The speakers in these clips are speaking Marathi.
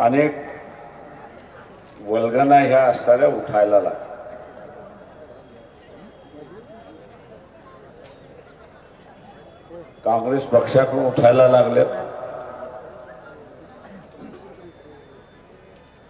अनेक वल्गना ह्या असणाऱ्या उठायला लागल्या. काँग्रेस पक्षाकडून उठायला लागले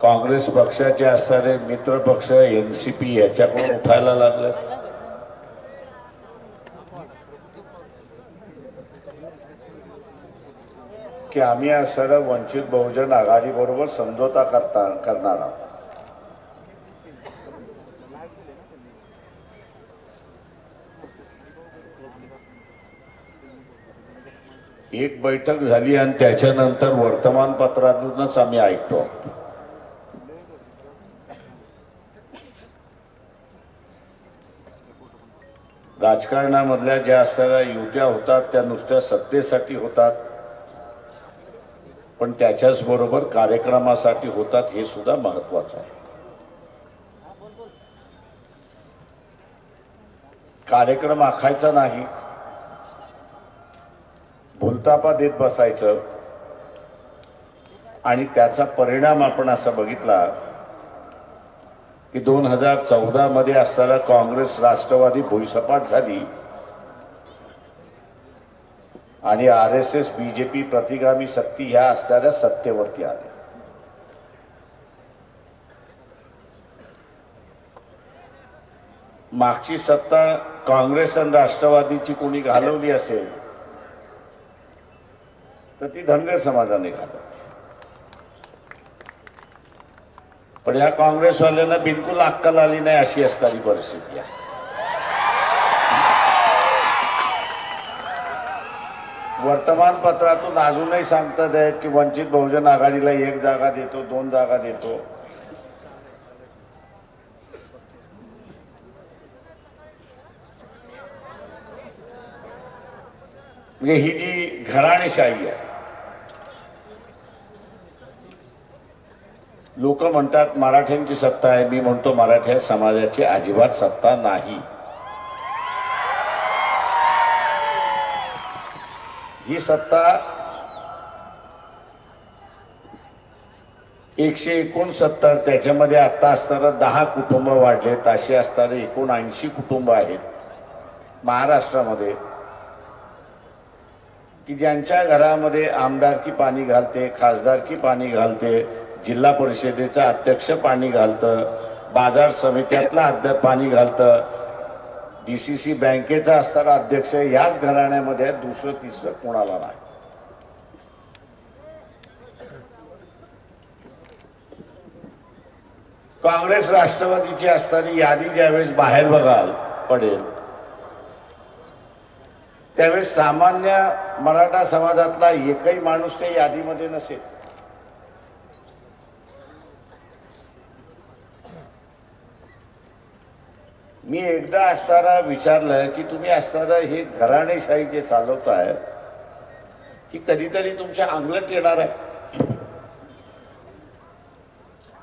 काँग्रेस पक्षाचे असणारे मित्र पक्ष एन सी पी याच्याकडून उठायला लागले की आम्ही असणाऱ्या वंचित बहुजन आघाडीबरोबर समझोता करता करणार आहोत. एक बैठक झाली आणि त्याच्यानंतर वर्तमानपत्रातूनच आम्ही ऐकतो. राजकारणामधल्या ज्या असणाऱ्या युत्या होतात त्या नुसत्या सत्तेसाठी होतात. पण त्याच्याच बरोबर कार्यक्रमासाठी होतात हे सुद्धा महत्वाचं आहे. कार्यक्रम आखायचा नाही. भुलतापा देत बसायचं. आणि त्याचा परिणाम आपण असा बघितला की दोन हजार चौदा मध्ये असताना काँग्रेस राष्ट्रवादी भुईसपाट झाली. आणि आर एस एस बीजेपी प्रतिगामी शक्ती ह्या असणाऱ्या सत्तेवरती आल्या. मागची सत्ता काँग्रेस आणि राष्ट्रवादीची कोणी घालवली असेल तर ती धनगर समाजाने घालवली. पण ह्या काँग्रेसवाल्यांना बिलकुल अक्कल आली नाही अशी असणारी परिस्थिती आहे. वर्तमानपत्रातून अजूनही सांगतात आहेत की वंचित बहुजन आघाडीला एक जागा देतो दोन जागा देतो. म्हणजे ही जी घराणेशाही आहे लोक म्हणतात मराठ्यांची सत्ता आहे मी म्हणतो मराठ्या समाजाची अजिबात सत्ता नाही. ही सत्ता एकशे एकोणसत्तर त्याच्यामध्ये आता असताना दहा कुटुंब वाढलेत असे असणारे एकूण ऐंशी कुटुंब आहेत महाराष्ट्रामध्ये की ज्यांच्या घरामध्ये आमदारकी पाणी घालते खासदारकी पाणी घालते जिल्हा परिषदेचा अध्यक्ष पाणी घालतं बाजार समित्यातलं अध्यक्ष पाणी घालतं डी सी सी बँकेचा असणारा अध्यक्ष याच घराण्यामध्ये दुसरं तिसरं कोणाला नाही. काँग्रेस राष्ट्रवादीची असणारी यादी ज्यावेळेस बाहेर बघाल पडेल. त्यावेळेस सामान्य मराठा समाजातला एकही माणूस त्या यादीमध्ये नसेल. मी एकदा असताना विचारलं की तुम्ही असताना हे घराणेशाही जे चालवताय की कधीतरी तुमच्या अंगलट येणार आहे?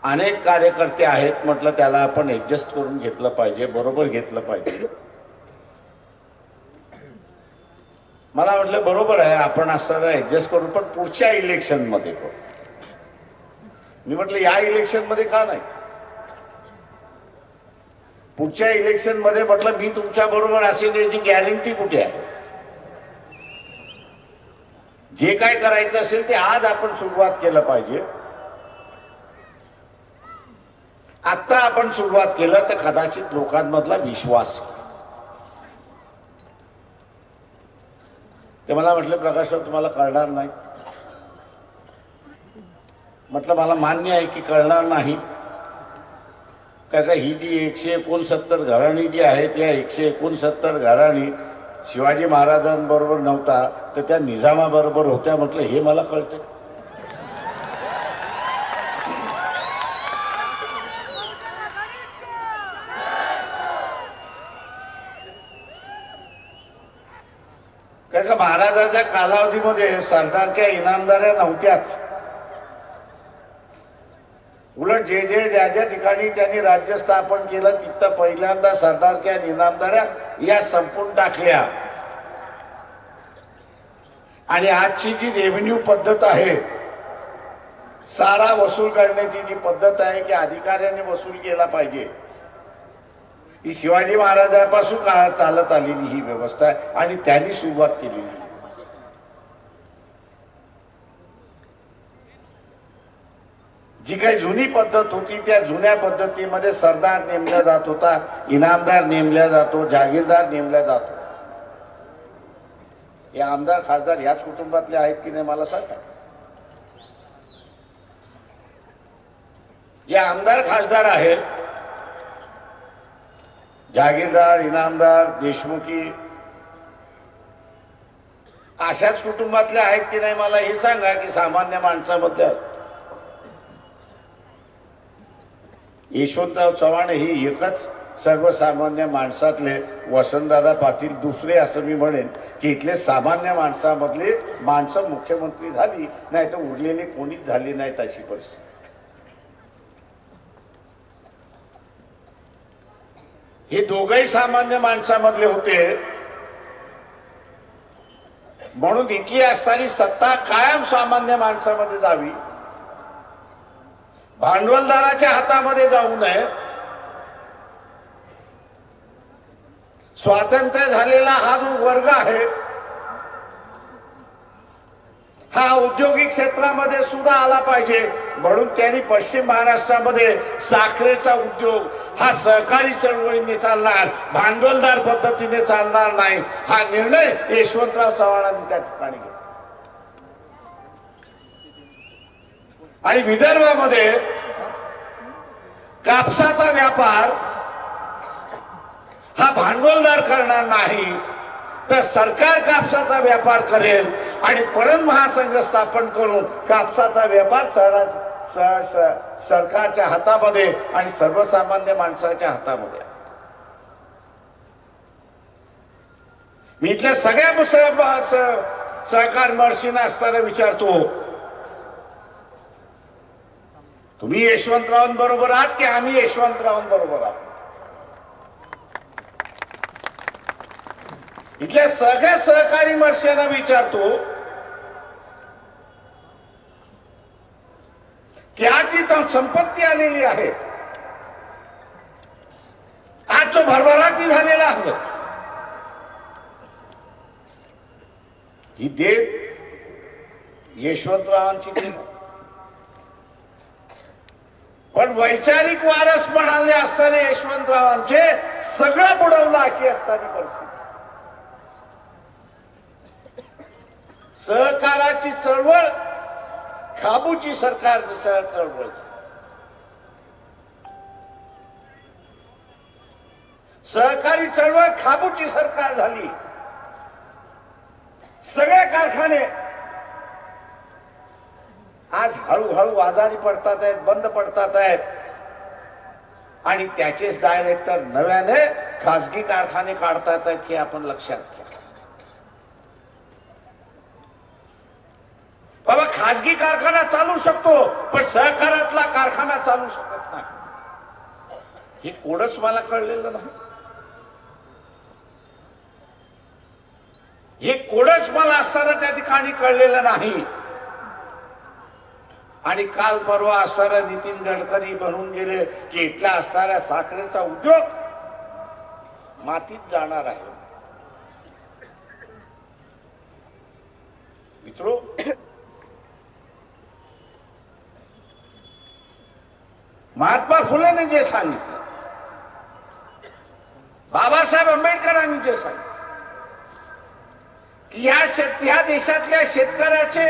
अनेक कार्यकर्ते आहेत म्हटलं त्याला आपण ऍडजस्ट करून घेतलं पाहिजे बरोबर घेतलं पाहिजे. मला म्हटलं बरोबर आहे आपण असताना ऍडजस्ट करू पण पुढच्या इलेक्शनमध्ये करू. मी म्हटलं या इलेक्शनमध्ये का नाही? पुढच्या इलेक्शनमध्ये म्हटलं मी तुमच्या बरोबर असेल याची गॅरंटी कुठे आहे? जे काय करायचं असेल ते आज आपण सुरुवात केलं पाहिजे. आता आपण सुरुवात केलं तर कदाचित लोकांमधला विश्वास. ते मला म्हटलं प्रकाशराव तुम्हाला कळणार नाही. म्हटलं मला मान्य आहे की कळणार नाही. का का ही जी एकशे एकोणसत्तर घराणी जी आहेत या एकशे एकोणसत्तर घराणी शिवाजी महाराजांबरोबर नव्हता तर त्या निजामाबरोबर होत्या म्हटलं हे मला कळतं का महाराजाच्या कालावधीमध्ये सरदारक्या इनामदाऱ्या नव्हत्याच. उलट जे जे ज्या ज्या ठिकाणी त्यांनी राज्य स्थापन केलं तिथं पहिल्यांदा सरदारक्या इनामदाऱ्या या संपून टाकल्या. आणि आजची जी रेव्हेन्यू पद्धत आहे सारा वसूल करण्याची जी पद्धत आहे की अधिकाऱ्याने वसूल केला पाहिजे. ही शिवाजी महाराजांपासून काळात चालत आलेली ही व्यवस्था आहे आणि त्यांनी सुरुवात केलेली आहे. जी काही जुनी पद्धत होती त्या जुन्या पद्धतीमध्ये सरदार नेमला जात होता इनामदार नेमला जातो जागीरदार नेमला जातो. हे आमदार खासदार ह्याच कुटुंबातले आहेत की नाही मला सांगा? जे आमदार खासदार आहेत जागीरदार इनामदार देशमुखी अशाच कुटुंबातले आहेत की नाही मला हे सांगा की सामान्य माणसाबद्दल. यशवंतराव चव्हाण ही एकच सर्वसामान्य माणसातले वसंतदादा पाटील दुसरे असं मी म्हणेन की इथले सामान्य माणसामधले माणसं मुख्यमंत्री झाली नाही तर उरलेली कोणीच झाली नाहीत अशी परिस्थिती. हे दोघही सामान्य माणसामधले होते. म्हणून इथली असणारी सत्ता कायम सामान्य माणसामध्ये जावी. भांडवलदाराच्या हातामध्ये जाऊ नये. स्वातंत्र्य झालेला हा जो वर्ग आहे हा औद्योगिक क्षेत्रामध्ये सुद्धा आला पाहिजे. म्हणून त्यांनी पश्चिम महाराष्ट्रामध्ये साखरेचा उद्योग हा सहकारी चळवळीने चालणार भांडवलदार पद्धतीने चालणार नाही. हा निर्णय यशवंतराव चव्हाणांनी त्या ठिकाणी घेतला. आणि विदर्भामध्ये कापसाचा व्यापार हा भांडवलदार करणार नाही तर सरकार कापसाचा व्यापार करेल आणि परम महासंघ स्थापन करून कापसाचा व्यापार सरकारच्या हातामध्ये आणि सर्वसामान्य माणसाच्या हातामध्ये. मी इथल्या सगळ्या सहकार महर्षींना असताना विचारतो तुम्ही यशवंतरावांबरोबर आहात की आम्ही यशवंतरावांबरोबर आहोत? इथल्या सगळ्या सहकारी महर्षींना विचारतो की आज जी संपत्ती आलेली आहे आज जो भरभराटी झालेला आहे ही देव यशवंतरावांची देव पण वैचारिक वारस म्हणाले असताना यशवंतरावांचे सगळं बुडवलं अशी असताना परिस्थिती. सहकाराची चळवळ खाबूची सरकार चळवळ. सहकारी चळवळ खाबूची सरकार झाली. सगळे कारखाने आज हळूहळू आजारी पडतात आहेत बंद पडतात आहेत. आणि त्याचेच डायरेक्टर नव्याने खासगी कारखाने काढतात आहेत हे आपण लक्षात घ्या. बाबा खासगी कारखाना चालू शकतो पण सहकारातला कारखाना चालू शकत नाही. हे कोडच मला कळलेलं नाही. हे कोडच मला असताना त्या ठिकाणी कळलेलं नाही. आणि काल परवा असणारा नितीन गडकरी बनून गेले की इथल्या असणाऱ्या साखरेचा उद्योग मातीत जाणार आहे. मित्रो महात्मा फुलेने जे सांगितलं बाबासाहेब आंबेडकरांनी जे सांगितलं की या शेत ह्या देशातल्या शेतकऱ्याचे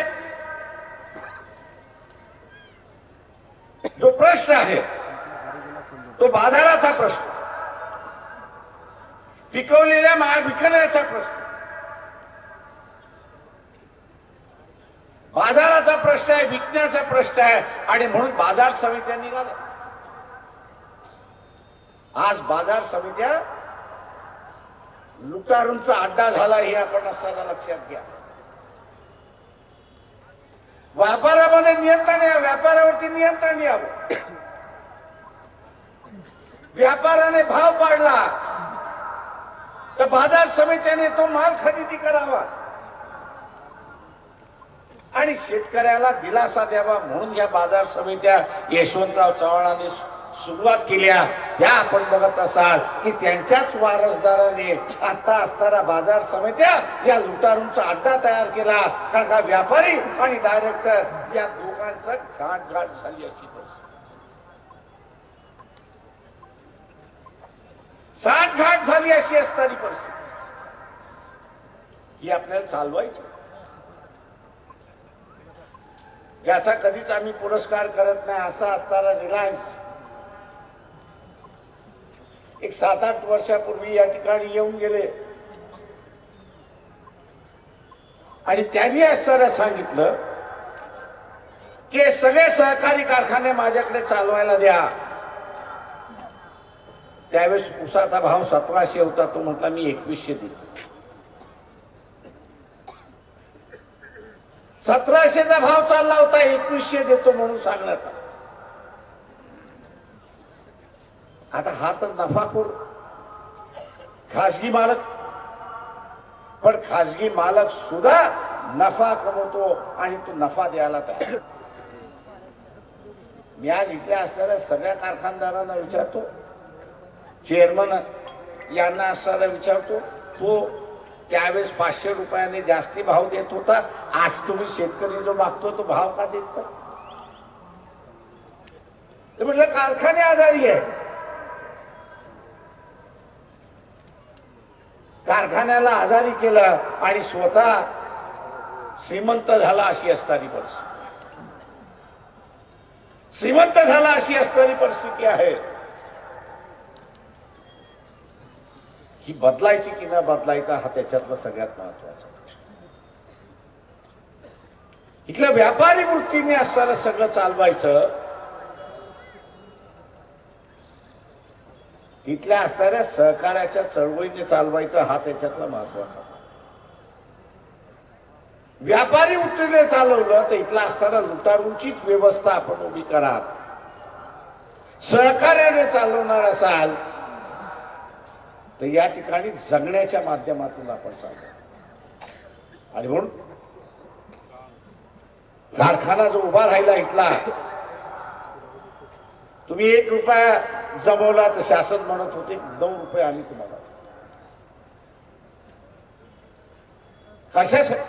जो प्रश्न आहे. तो बाजाराचा प्रश्न. पिकवलेल्या माल विकण्याचा प्रश्न. बाजाराचा प्रश्न आहे विकण्याचा प्रश्न आहे आणि म्हणून बाजार समित्या निघाल्या. आज बाजार समित्या लुटारूंचा अड्डा झाला हे आपण असताना लक्षात घ्या. व्यापारामध्ये नियंत्रण या व्यापारावरती नियंत्रण यावं. व्यापाराने भाव पाडला. तर बाजार समित्याने तो माल खरेदी करावा. आणि शेतकऱ्याला दिलासा द्यावा म्हणून या बाजार समित्या यशवंतराव चव्हाणांनी सुरुवात केल्या त्या आपण बघत असाल की त्यांच्याच वारसदाराने आता असताना बाजार समित्या या लुटारूंचा अड्डा तयार केला. कारण का व्यापारी आणि डायरेक्टर या दोघांचा गाठ झाली अशी परिस्थिती. साठगाठ झाली अशी असणारी परिस्थिती. ही आपल्याला चालवायची. याचा कधीच आम्ही पुरस्कार करत नाही असा असणारा रिलायन्स. एक सात आठ वर्षापूर्वी या ठिकाणी येऊन गेले. आणि त्यांनी असं सांगितलं की सगळे सहकारी कारखाने माझ्याकडे चालवायला द्या. त्यावेळेस उसाचा भाव सतराशे होता तो म्हटला मी एकवीसशे देतो. सतराशेचा भाव चालला होता एकवीसशे देतो म्हणून सांगण्यात आता हा तर नफाखोर खासगी मालक. पण खासगी मालक सुद्धा नफा कमवतो आणि तो नफा द्यायला तयार मी आज इथे असणाऱ्या सगळ्या कारखानदारांना विचारतो चेअरमन यांना असायला विचारतो तो त्यावेळेस पाचशे रुपयाने जास्ती भाव देत होता. आज तुम्ही शेतकरी जो मागतो तो भाव का देत ते म्हटलं कारखाने आजारी आहे. कारखान्याला आजारी केलं आणि स्वतः श्रीमंत झाला अशी असणारी परिस्थिती. श्रीमंत झाला अशी असणारी परिस्थिती आहे. ही बदलायची की न बदलायचा हा त्याच्यातला सगळ्यात महत्त्वाचा प्रश्न. इथल्या व्यापारी वृत्तीने असताना सगळं चालवायचं. इथल्या असणाऱ्या सहकार्याच्या चळवळीने चालवायचं हा त्याच्यातला महत्त्वाचा व्यापारी वृत्तीने चालवलं तर इथला असताना लुटारूंचीच व्यवस्था आपण उभी करा सहकार्याने चालवणार असाल तर या ठिकाणी जगण्याच्या माध्यमातून आपण चालतो आणि म्हणून कारखाना जो उभा राहिला इथला तुम्ही एक रुपया जमवला तर शासन म्हणत होते नऊ रुपये आम्ही तुम्हाला कशासाठी?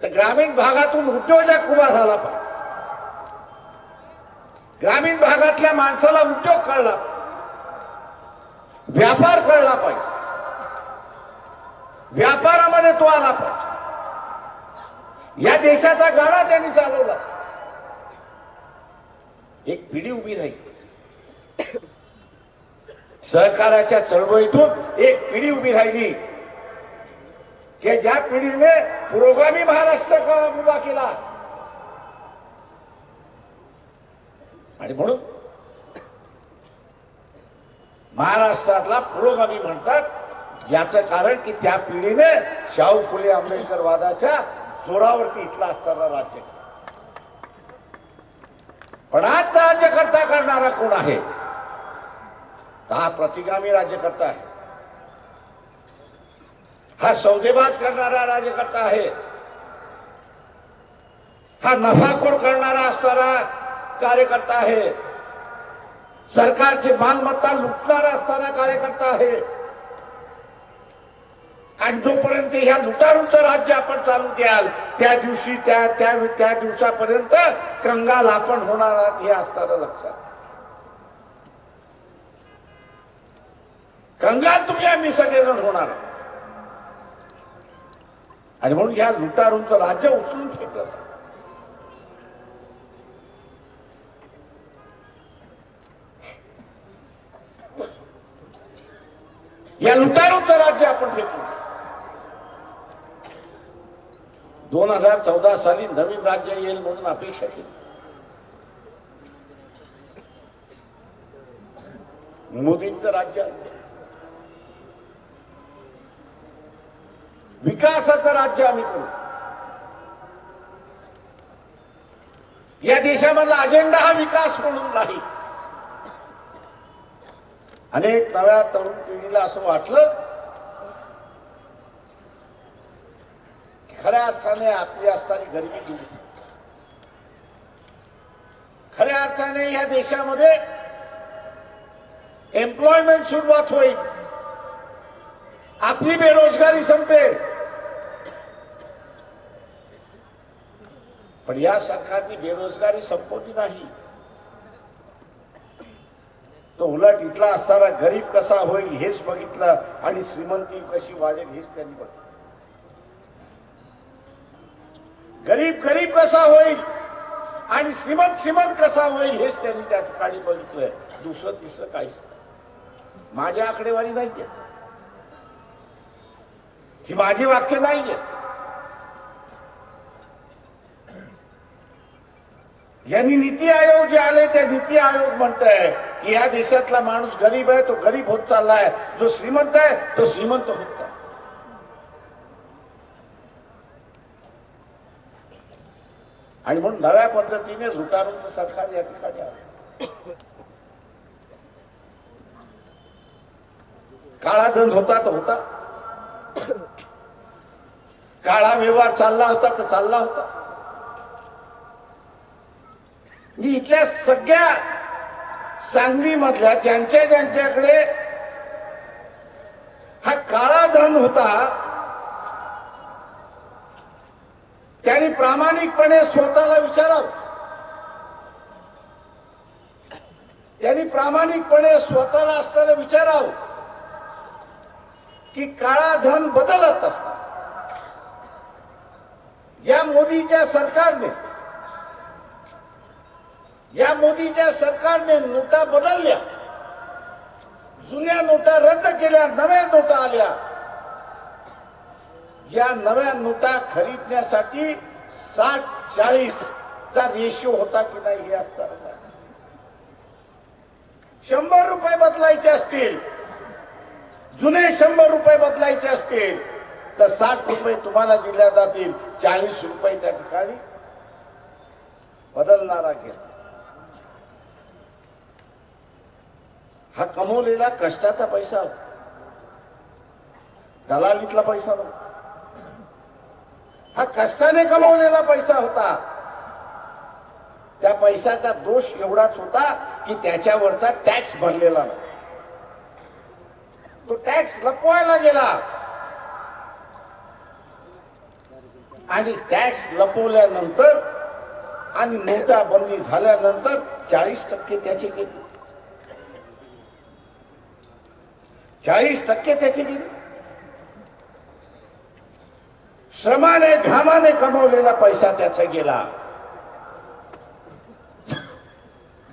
तर ग्रामीण भागातून उद्योजक उभा झाला पाहिजे. ग्रामीण भागातल्या माणसाला उद्योग कळला व्यापार कळला पाहिजे. व्यापारामध्ये तो आला पाहिजे. या देशाचा गाडा त्यांनी चालवला. एक पिढी उभी राहिली सहकाराच्या चळवळीतून एक पिढी उभी राहिली. की ज्या पिढीने पुरोगामी महाराष्ट्र उभा केला. आणि म्हणून महाराष्ट्रातला पुरोगामी म्हणतात. याचं कारण की त्या पिढीने शाहू फुले आंबेडकर वादाच्या जोरावरती इथला असताना राज्य पण आजचा राज्यकर्ता करणारा कोण आहे? हा प्रतिगामी राज्यकर्ता आहे. हा सौदेबाज करणारा राज्यकर्ता आहे. हा नफाखोर करणारा असणारा कार्यकर्ता आहे. सरकारची मालमत्ता लुटणारा असताना कार्यकर्ता आहे. आणि जोपर्यंत ह्या लुटारूचं राज्य आपण चालू द्याल त्या दिवशी त्या त्या त्या दिवसापर्यंत कंगाल आपण होणार आहात हे असताना लक्षात. कंगाल तुम्ही आम्ही सगळेजण होणार आणि म्हणून ह्या लुटारूंचं राज्य उचलून फेकलं या लुटारूचं राज्य आपण फेकू. दोन हजार चौदा साली नवीन राज्य येईल म्हणून अपेक्षा केली. मोदींचं राज्य. विकासाचं राज्य आम्ही करू. या देशामधला अजेंडा हा विकास म्हणून नाही. अनेक नव्या तरुण पिढीला असं वाटलं खऱ्या अर्थाने आपली असताना गरिबी दूर खऱ्या अर्थाने या देशामध्ये एम्प्लॉयमेंट सुरुवात होईल. आपली बेरोजगारी संपेल. पण या सरकारने बेरोजगारी संपवली नाही. तो उलट इथला असणारा गरीब कसा होईल हेच बघितलं आणि श्रीमंती कशी वाढेल हेच त्यांनी बघितलं. गरीब गरीब कसा होईल आणि श्रीमंत श्रीमंत कसा होईल हेच त्यांनी त्या ठिकाणी बघितलंय दुसरं तिसरं काहीच माझ्या आकडेवारी नाहीये. ही माझी वाक्य नाहीये. यांनी नीती आयोग जे आले त्या नीती आयोग म्हणत या देशातला माणूस गरीब आहे तो गरीब होत चालला आहे. जो श्रीमंत आहे तो श्रीमंत होत चालला आणि म्हणून नव्या पद्धतीने लुटारून सरकार या ठिकाणी आलं. काळा धन होता तर होता. काळा व्यवहार चालला होता तर चालला होता. मी इथल्या सगळ्या सांगलीमधल्या ज्यांच्या ज्यांच्याकडे हा काळा धन होता त्यांनी प्रामाणिकपणे स्वतःला विचारावं. त्यांनी प्रामाणिकपणे स्वतःला असताना विचारावं की काळा धन बदलत असत. या मोदीच्या सरकारने या मोदीच्या सरकारने नोटा बदलल्या. जुन्या नोटा रद्द केल्या नव्या नोटा आल्या. या नव्या नोटा खरीदण्यासाठी साठ चाळीस चा रेशो होता की नाही हे असताना शंभर रुपये बदलायचे असतील जुने शंभर रुपये बदलायचे असतील तर साठ रुपये तुम्हाला दिल्या जातील चाळीस रुपये त्या ठिकाणी बदलणारा गेला. हा कमवलेला कष्टाचा पैसा दलालीतला पैसा हा कष्टाने कमवलेला पैसा होता. त्या पैशाचा दोष एवढाच होता की त्याच्यावरचा टॅक्स भरलेला नाही तो टॅक्स लपवायला गेला. आणि टॅक्स लपवल्यानंतर आणि नोटा बंदी झाल्यानंतर चाळीस टक्के त्याचे गेले चाळीस टक्के त्याचे गेले श्रमाने घामाने कमवलेला पैसा त्याचा गेला.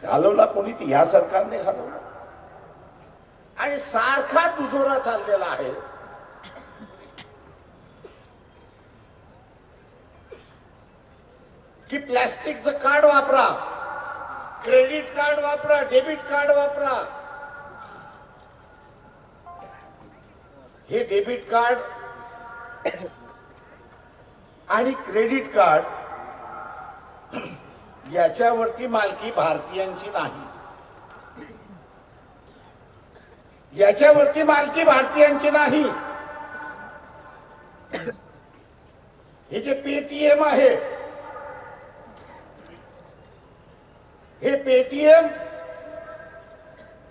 घालवला कोणी ती ह्या सरकारने घालवला. आणि सारखा दुजोरा चाललेला आहे. की प्लॅस्टिकचं कार्ड वापरा. क्रेडिट कार्ड वापरा डेबिट कार्ड वापरा. हे डेबिट कार्ड आणि क्रेडिट कार्ड याच्यावरती मालकी भारतीयांची नाही. याच्यावरती मालकी भारतीयांची नाही. हे जे पेटीएम आहे हे पेटीएम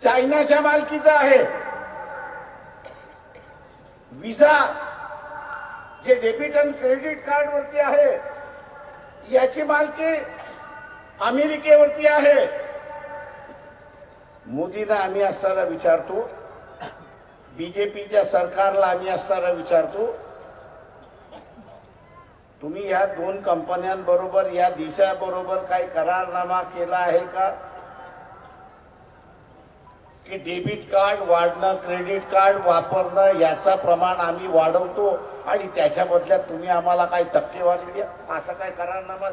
चायनाच्या मालकीचं आहे. विजा जे डेबिट आणि क्रेडिट कार्ड वरती आहे याची मालकी अमेरिकेवरती आहे. मोदींना आम्ही असताना विचारतो बीजेपीच्या सरकारला आम्ही असताना विचारतो तुम्ही या दोन कंपन्यांबरोबर या दिशाबरोबर काही करारनामा केला आहे का? की डेबिट कार्ड वाढणं क्रेडिट कार्ड वापरणं याचं प्रमाण आम्ही वाढवतो आणि त्याच्या बदल्यात तुम्ही आम्हाला काही टक्केवारी द्या. असं काय करारनामा